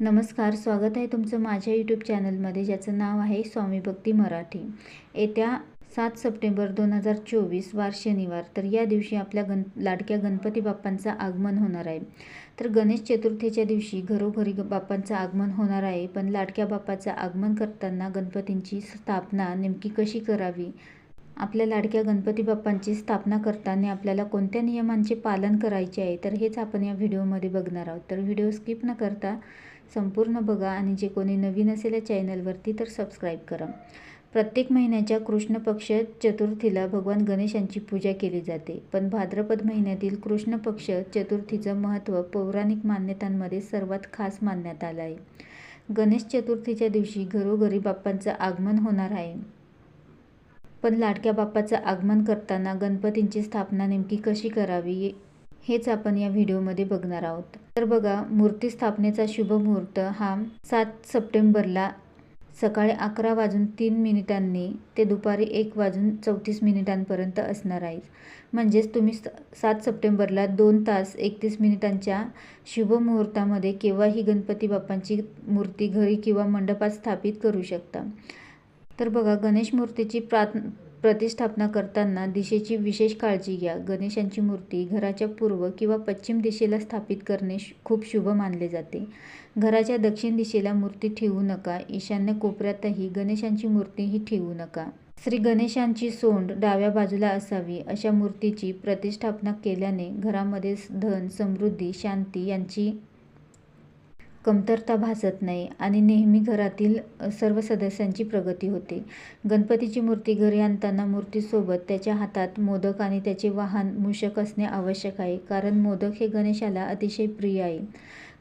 नमस्कार स्वागत आहे तुमचं माझ्या यूट्यूब चॅनलमध्ये ज्याचं नाव आहे स्वामी भक्ती मराठी. येत्या सात सप्टेंबर दोन हजार चोवीस वार शनिवार तर या दिवशी आपल्या गण लाडक्या गणपती बाप्पांचं आगमन होणार आहे. तर गणेश चतुर्थीच्या दिवशी घरोघरी ग बाप्पांचं आगमन होणार आहे पण लाडक्या बाप्पाचं आगमन करताना गणपतींची स्थापना नेमकी कशी करावी? आपल्या लाडक्या गणपती बाप्पांची स्थापना करताना आपल्याला कोणत्या नियमांचे पालन करायचे आहे तर हेच आपण या व्हिडिओमध्ये बघणार आहोत. तर व्हिडिओ स्किप न करता संपूर्ण बघा आणि जे कोणी नवीन असेल या चॅनलवरती तर सबस्क्राईब करा. प्रत्येक महिन्याच्या कृष्ण पक्ष चतुर्थीला भगवान गणेशांची पूजा केली जाते. पण भाद्रपद महिन्यातील कृष्ण पक्ष चतुर्थीचं महत्त्व पौराणिक मान्यतांमध्ये सर्वात खास मानण्यात आलं आहे. गणेश चतुर्थीच्या दिवशी घरोघरी बाप्पांचं आगमन होणार आहे. पण लाडक्या बाप्पाचं आगमन करताना गणपतींची स्थापना नेमकी कशी करावी हेच आपण या व्हिडिओमध्ये बघणार आहोत. तर बघा मूर्ती स्थापनेचा शुभ मुहूर्त हा सात सप्टेंबरला सकाळी अकरा वाजून तीन मिनिटांनी ते दुपारी एक वाजून चौतीस मिनिटांपर्यंत असणार आहे. म्हणजेच तुम्ही सात सप्टेंबरला दोन तास एकतीस मिनिटांच्या शुभ मुहूर्तामध्ये केव्हाही गणपती बाप्पांची मूर्ती घरी किंवा मंडपात स्थापित करू शकता. तर बघा गणेश मूर्तीची प्रात प्रतिष्ठापना करताना दिशेची विशेष काळजी घ्या. गणेशांची मूर्ती घराच्या पूर्व किंवा पश्चिम दिशेला स्थापित करणे खूप शुभ मानले जाते. घराच्या दक्षिण दिशेला मूर्ती ठेवू नका. ईशान्य कोपऱ्यातही गणेशांची मूर्तीही ठेवू नका. श्री गणेशांची सोंड डाव्या बाजूला असावी अशा मूर्तीची प्रतिष्ठापना केल्याने घरामध्ये धन समृद्धी शांती यांची कमतरता भासत नाही आणि नेहमी घरातील सर्व सदस्यांची प्रगती होते. गणपतीची मूर्ती घरी आणताना मूर्तीसोबत त्याच्या हातात मोदक आणि त्याचे वाहन मूषक असणे आवश्यक आहे कारण मोदक हे गणेशाला अतिशय प्रिय आहे.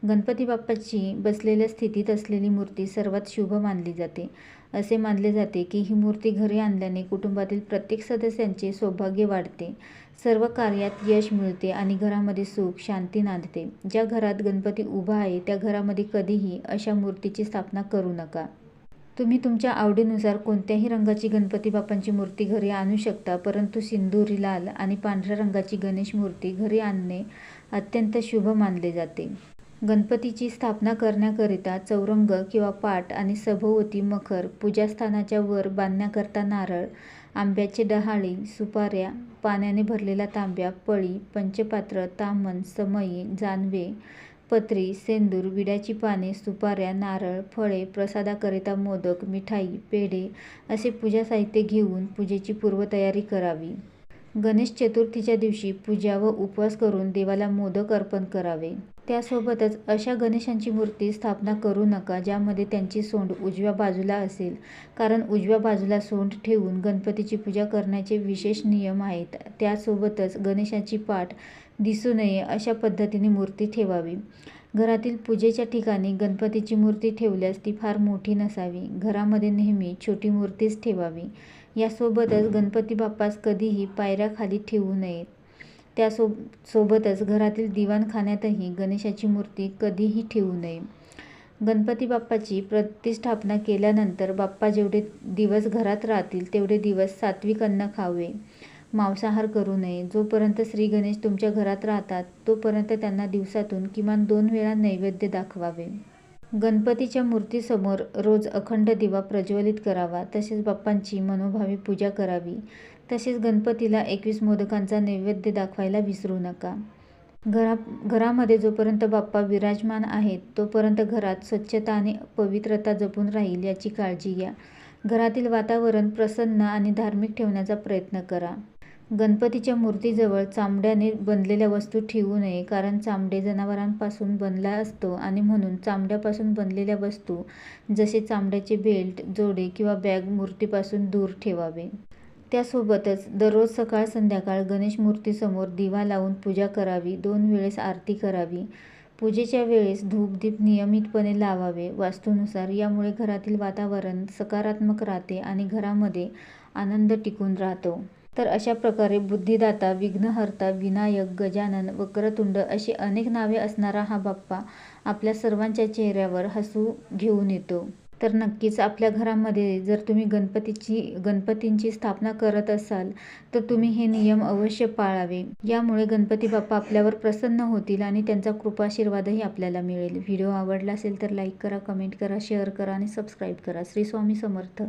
गणपती बाप्पाची बसलेल्या स्थितीत असलेली मूर्ती सर्वात शुभ मानली जाते. असे मानले जाते की ही मूर्ती घरी आणल्याने कुटुंबातील प्रत्येक सदस्यांचे सौभाग्य वाढते. सर्व कार्यात यश मिळते आणि घरामध्ये सुख शांती नांदते. ज्या घरात गणपती उभा आहे त्या घरामध्ये कधीही अशा मूर्तीची स्थापना करू नका. तुम्ही तुमच्या आवडीनुसार कोणत्याही रंगाची गणपती बाप्पांची मूर्ती घरी आणू शकता परंतु सिंदुरी लाल आणि पांढऱ्या रंगाची गणेश मूर्ती घरी आणणे अत्यंत शुभ मानले जाते. गणपतीची स्थापना करण्याकरिता चौरंग किंवा पाट आणि सभोवती मखर पूजास्थानाच्या वर बांधण्याकरता नारळ आंब्याचे डहाळी सुपाऱ्या पाण्याने भरलेला तांब्या पळी पंचपात्र तामण समई जानवे पत्री सेंदूर विड्याची पाने सुपाऱ्या नारळ फळे प्रसादाकरिता मोदक मिठाई पेढे असे पूजा साहित्य घेऊन पूजेची पूर्वतयारी करावी. गणेश चतुर्थीच्या दिवशी पूजा व उपवास करून देवाला मोदक अर्पण करावे. त्यासोबतच अशा गणेशांची मूर्ती स्थापना करू नका ज्यामध्ये त्यांची सोंड उजव्या बाजूला असेल. कारण उजव्या बाजूला सोंड ठेवून गणपतीची पूजा करण्याचे विशेष नियम आहेत. त्यासोबतच गणेशाची पाठ दिसू नये अशा पद्धतीने मूर्ती ठेवावी. घरातील पूजेच्या ठिकाणी गणपतीची मूर्ती ठेवल्यास ती फार मोठी नसावी. घरामध्ये नेहमी छोटी मूर्तीच ठेवावी. यासोबतच गणपती बाप्पास कधीही पायऱ्याखाली ठेवू नयेत त्यासो सोबतच घरातील दिवाणखान्यातही गणेशाची मूर्ती कधीही ठेवू नये. गणपती बाप्पाची प्रतिष्ठापना केल्यानंतर बाप्पा जेवढे दिवस घरात राहतील तेवढे दिवस सात्विक अन्न खावे. मांसाहार करू नये. जोपर्यंत श्री गणेश तुमच्या घरात राहतात तोपर्यंत त्यांना दिवसातून किमान दोन वेळा नैवेद्य दाखवावे. गणपतीच्या मूर्तीसमोर रोज अखंड दिवा प्रज्वलित करावा. तसेच बाप्पांची मनोभावी पूजा करावी. तसेच गणपतीला एकवीस मोदकांचा नैवेद्य दाखवायला विसरू नका. घरा घरामध्ये जोपर्यंत बाप्पा विराजमान आहेत तोपर्यंत घरात स्वच्छता आणि पवित्रता जपून राहील याची काळजी घ्या. घरातील वातावरण प्रसन्न आणि धार्मिक ठेवण्याचा प्रयत्न करा. गणपतीच्या मूर्तीजवळ चामड्याने बनलेल्या वस्तू ठेवू नये कारण चामडे जनावरांपासून बनला असतो आणि म्हणून चामड्यापासून बनलेल्या वस्तू जसे चामड्याचे बेल्ट जोडे किंवा बॅग मूर्तीपासून दूर ठेवावे. त्यासोबतच दररोज सकाळ संध्याकाळ गणेश मूर्तीसमोर दिवा लावून पूजा करावी दोन वेळेस आरती करावी. पूजेच्या वेळेस धूपदीप नियमितपणे लावावे. वास्तूनुसार यामुळे घरातील वातावरण सकारात्मक राहते आणि घरामध्ये आनंद टिकून राहतो. तर अशा प्रकारे बुद्धिदाता विघ्नहर्ता विनायक गजानन वक्रतुंड अशी अनेक नावे असणारा हा बाप्पा आपल्या सर्वांच्या चेहऱ्यावर हसू घेऊन येतो. तर नक्कीच आपल्या घरामध्ये जर तुम्ही गणपतीची गणपतींची स्थापना करत असाल तर तुम्ही हे नियम अवश्य पाळावे. यामुळे गणपती बाप्पा आपल्यावर प्रसन्न होतील आणि त्यांचा कृपाशीर्वादही आपल्याला मिळेल. व्हिडिओ आवडला असेल तर लाईक करा कमेंट करा शेअर करा आणि सबस्क्राईब करा. श्री स्वामी समर्थ.